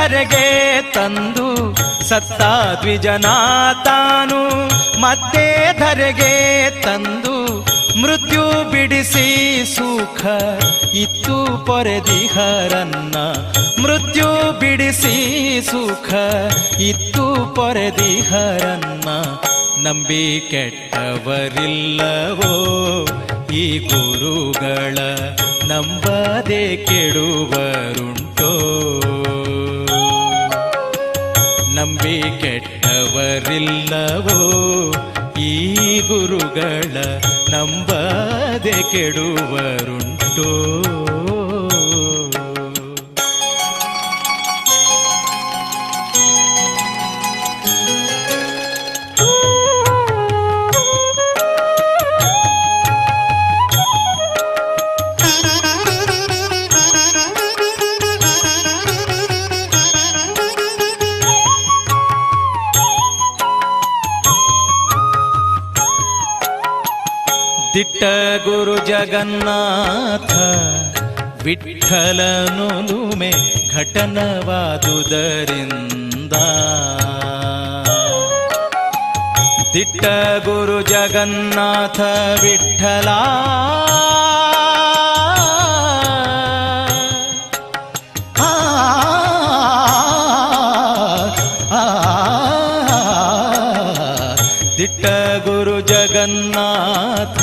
ಧರೆಗೆ ತಂದು ಸತ್ತ ದ್ವಿಜನ ತಾನು ಮತ್ತೆ ಧರೆಗೆ ತಂದು ಮೃತ್ಯು ಬಿಡಿಸಿ ಸುಖ ಇತ್ತು ಪೊರೆದಿಹರನ್ನ ಮೃತ್ಯು ಬಿಡಿಸಿ ಸುಖ ಇತ್ತು ಪೊರೆದಿಹರನ್ನ ನಂಬಿ ಕೆಟ್ಟವರಿಲ್ಲವೋ ಈ ಗುರುಗಳ ನಂಬದೆ ಕೆಡುವರುಂಟೋ. ನಂಬಿ ಕೆಟ್ಟವರಿಲ್ಲವೋ? ಈ ಗುರುಗಳ ನಂಬದೆ ಕೆಡುವರುಂಟೋ? ದಿಟ್ಟ ಗುರು ಜಗನ್ನಾಥ ವಿಠಲನುಲುಮೆ ಘಟನವಾದುದರಿಂದ ದಿಟ್ಟ ಗುರು ಜಗನ್ನಾಥ ವಿಠಲ ಆ, ಆ, ದಿಟ್ಟ ಗುರು ಜಗನ್ನಾಥ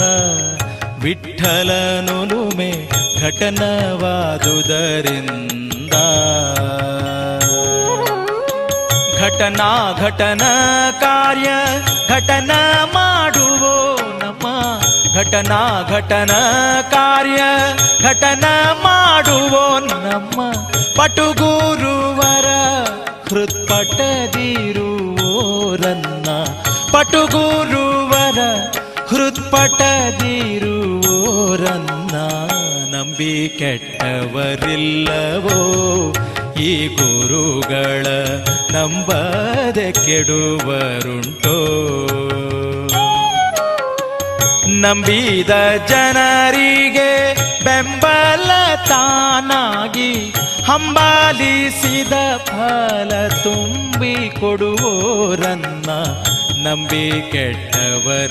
ವಿಠಲನುಲುಮೆ ಘಟನವಾದುದರಿಂದ. ಘಟನಾ ಘಟನ ಕಾರ್ಯ ಘಟನ ಮಾಡುವೋ ನಮ್ಮ ಘಟನಾ ಘಟನ ಕಾರ್ಯ ಘಟನ ಮಾಡುವೋ ನಮ್ಮ ಪಟುಗುರುವರ ಹೃತ್ಪಟದಿರುವೋರನ್ನ ಪಟುಗುರುವರ ಹೃತ್ಪಟದಿರುವೋರನ್ನ ನಂಬಿ ಕೆಟ್ಟವರಿಲ್ಲವೋ ಈ ಗುರುಗಳ ನಂಬದೆ ಕೆಡುವರುಂಟೋ? ನಂಬಿದ ಜನರಿಗೆ ಬೆಂಬಲ ತಾನಾಗಿ ಹಂಬಾಲಿಸಿದ ಫಲ ತುಂಬಿ ಕೊಡುವೋರನ್ನ ನಂಬಿ ಕೆಟ್ಟವರಿಲ್ಲವೋ?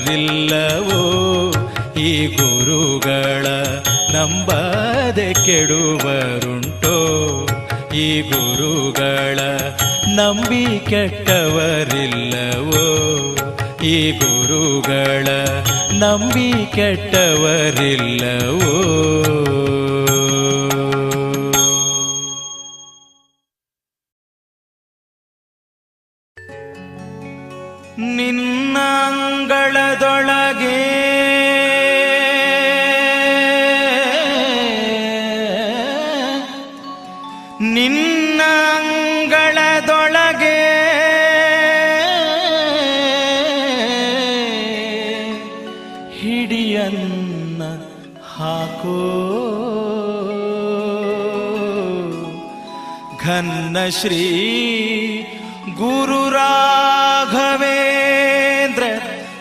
ಈ ಗುರುಗಳ ನಂಬದೆ ಕೆಡುವರುಂಟೋ? ಈ ಗುರುಗಳ ನಂಬಿ ಕೆಟ್ಟವರಿಲ್ಲವೋ? ಈ ಗುರುಗಳ ನಂಬಿ ಕೆಟ್ಟವರಿಲ್ಲವೋ? ನಿನ್ನ ಅಂಗಳದೊಳಗೆ. ನಿನ್ನ ಅಂಗಳದೊಳಗೆ. ಹಿಡಿಯನ್ನ ಹಾಕೋ. ಘನ್ನ ಶ್ರೀ ಗುರು ರಾಘವೇಂದ್ರ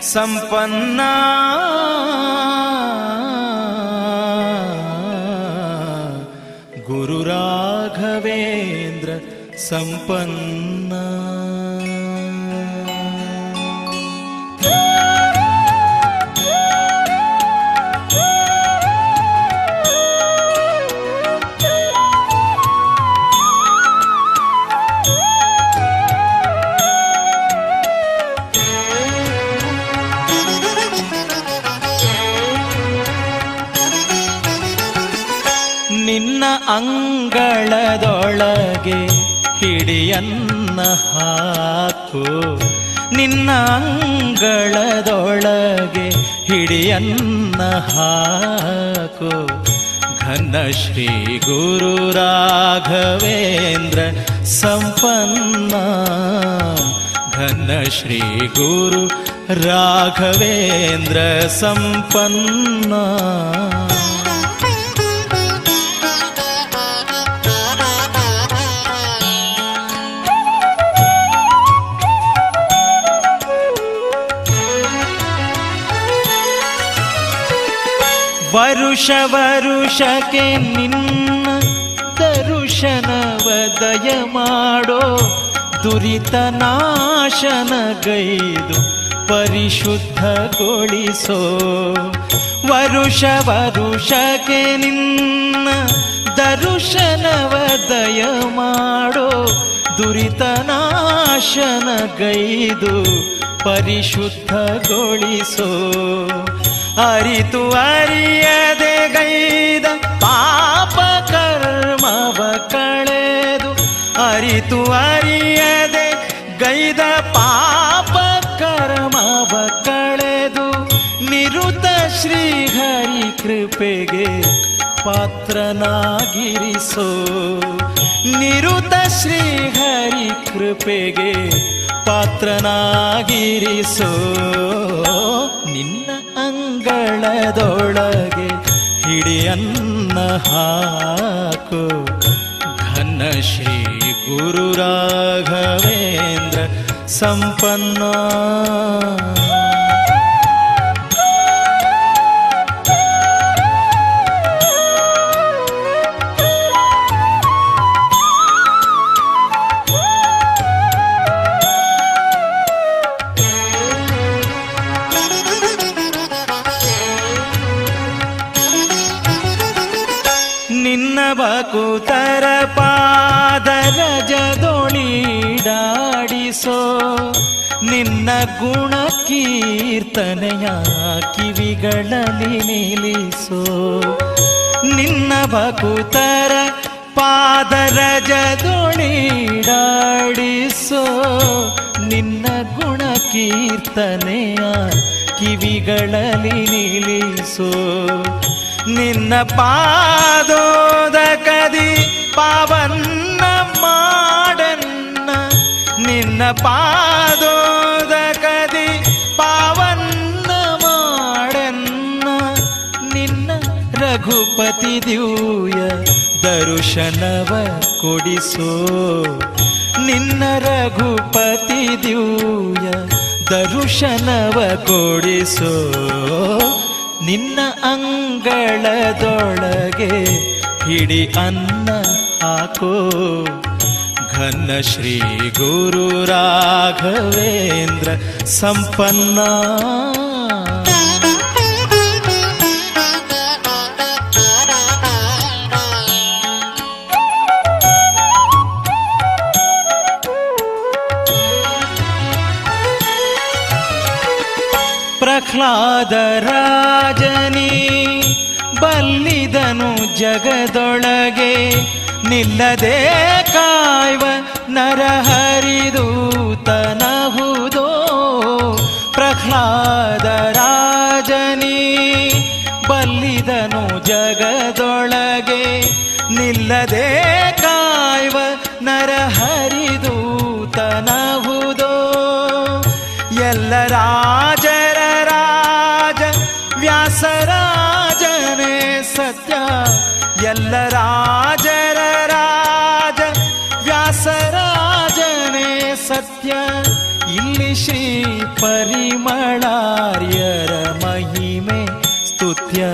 सम्पन्ना। गुरुराघवेन्द्र सम्पन्ना। ಅಂಗಳದೊಳಗೆ ಹಿಡಿಯನ್ನ ಹಾಕು. ನಿನ್ನ ಅಂಗಳದೊಳಗೆ ಹಿಡಿಯನ್ನ ಹಾಕು. ಘನ ಶ್ರೀ ಗುರು ರಾಘವೇಂದ್ರ ಸಂಪನ್ನ. ಘನ ಶ್ರೀ ಗುರು ರಾಘವೇಂದ್ರ ಸಂಪನ್ನ. ವರುಷಕ್ಕೆ ನಿನ್ನ ದರುಶನವ ದಯ ಮಾಡೋ ದುರಿತ ನಾಶನಗೈದು ಪರಿಶುದ್ಧಗೊಳಿಸೋ. ವರುಷ ವರುಷಕ್ಕೆ ನಿನ್ನ ದರುಶನವ ದಯ ಮಾಡೋ ದುರಿತ ನಾಶನಗೈದು ಪರಿಶುದ್ಧಗೊಳಿಸೋ. ಅರಿತು ಅರಿಯದೆ ಗೈದ ಪಾಪ ಕರ್ಮವ ಕಳೆದು, ಅರಿತು ಅರಿಯದೆ ಗೈದ ಪಾಪ ಕರ್ಮವ ಕಳೆದು, ನಿರುತ ಶ್ರೀಹರಿ ಕೃಪೆಗೆ ಪಾತ್ರನಾಗಿರಿಸೋ. ನಿರುತ ಶ್ರೀಹರಿ ಕೃಪೆಗೆ ಪಾತ್ರನಾಗಿರಿಸೋ. ನಿನ್ನ ಅಂಗಳದೊಳಗೆ ಹಿಡಿಯನ್ನ ಹಾಕು. ಘನ ಶ್ರೀ ಗುರು ರಾಘವೇಂದ್ರ ಸಂಪನ್ನ. ನಿನ್ನ ಬಕುತರ ಪಾದರಜದೊಳಿಡಾಡಿಸೋ ನಿನ್ನ ಗುಣ ಕೀರ್ತನೆಯ ಕಿವಿಗಳಲ್ಲಿ ನಿಲ್ಲಿಸೋ ನಿನ್ನ ಬಕುತರ ಪಾದರಜದೊಳಿಡಾಡಿಸೋ ನಿನ್ನ ಗುಣ ಕೀರ್ತನೆಯ ಕಿವಿಗಳಲ್ಲಿ ನಿಲ್ಲಿಸೋ ನಿನ್ನ ಪಾದೋದ ಕದಿ ಪಾವನ್ನ ಮಾಡನ್ನ. ನಿನ್ನ ಪಾದೋದ ಕದಿ ಪಾವನ್ನ ಮಾಡನ್ನ. ನಿನ್ನ ರಘುಪತಿ ದಿವ್ಯ ದರುಶನವ ಕೊಡಿಸೋ. ನಿನ್ನ ರಘುಪತಿ ದಿವ್ಯ ದರುಶನವ ಕೊಡಿಸೋ. ನಿನ್ನ ಅಂಗಳದೊಳಗೆ ಹಿಡಿ ಅನ್ನ ಹಾಕೋ. ಘನ ಶ್ರೀ ಗುರು ರಾಘವೇಂದ್ರ ಸಂಪನ್ನ. ರಾಜನಿ ಬಲ್ಲಿದನು ಜಗದೊಳಗೆ. ನಿಲ್ಲದೆ ಕಾಯ್ವ ನರಹರಿದೂತನಹುದೋ. ಪ್ರಹ್ಲಾದ ರಾಜನಿ ಬಲ್ಲಿದನು ಜಗದೊಳಗೆ. ನಿಲ್ಲದೆ ಕಾಯ್ವ ನರಹರಿದೂತನಹುದೋ ಎಲ್ಲ ರಾಜರ ರಾಜ, ವ್ಯಾಸರಾಜನೇ ಸತ್ಯ. ಇಲ್ಲಿ ಶ್ರೀ ಪರಿಮಳಾರ್ಯರ ಮಹಿಮೆ ಸ್ತುತ್ಯ.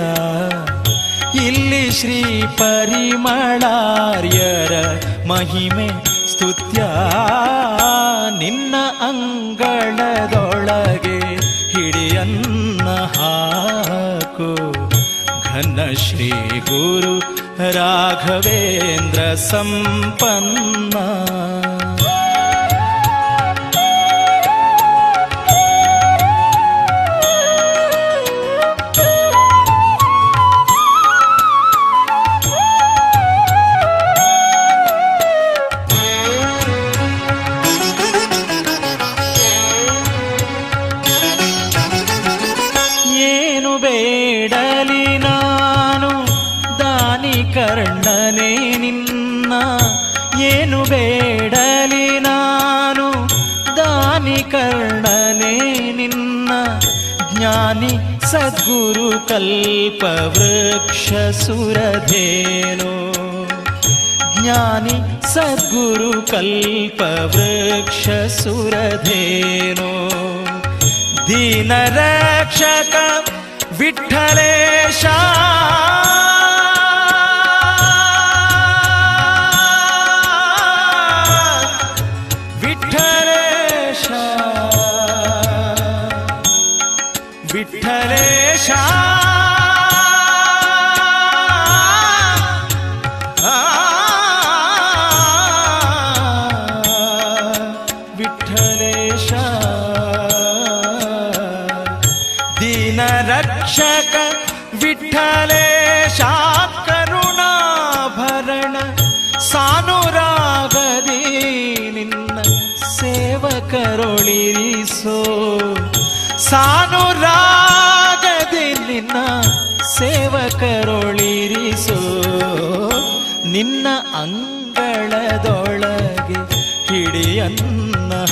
ಇಲ್ಲಿ ಶ್ರೀ ಪರಿಮಳಾರ್ಯರ ಮಹಿಮೆ ಸ್ತುತ್ಯ. ನಿನ್ನ ಅಂಗಳದೊಳಗೆ ಹಿಡಿಯನ್ನ ಹಾಕು. धन श्री गुरु राघवेन्द्र सम्पन्ना। ಕರ್ಣನೆ ನಿನ್ನ ಏನು ಬೇಡಲಿ ನಾನು ದಾನಿ ಕರ್ಣನೆ ನಿನ್ನ ಜ್ಞಾನಿ ಸದ್ಗುರು ಕಲ್ಪ ವೃಕ್ಷ ಸುರಧೇನೋ ಜ್ಞಾನಿ ಸದ್ಗುರು ಕಲ್ಪ ವೃಕ್ಷ ಸುರಧೇನೋ ದೀನ ರಕ್ಷಕ रक्षक विठ्ठलेश करुणाभरण सानुरागदी निन्न सेवकरुणिरिसो सानुराग ನಿನ್ನ ಸೇವಕರೊಳಿರಿಸೋ. ನಿನ್ನ ಅಂಗಳದೊಳಗೆ ಹಿಡಿಯನ್ನ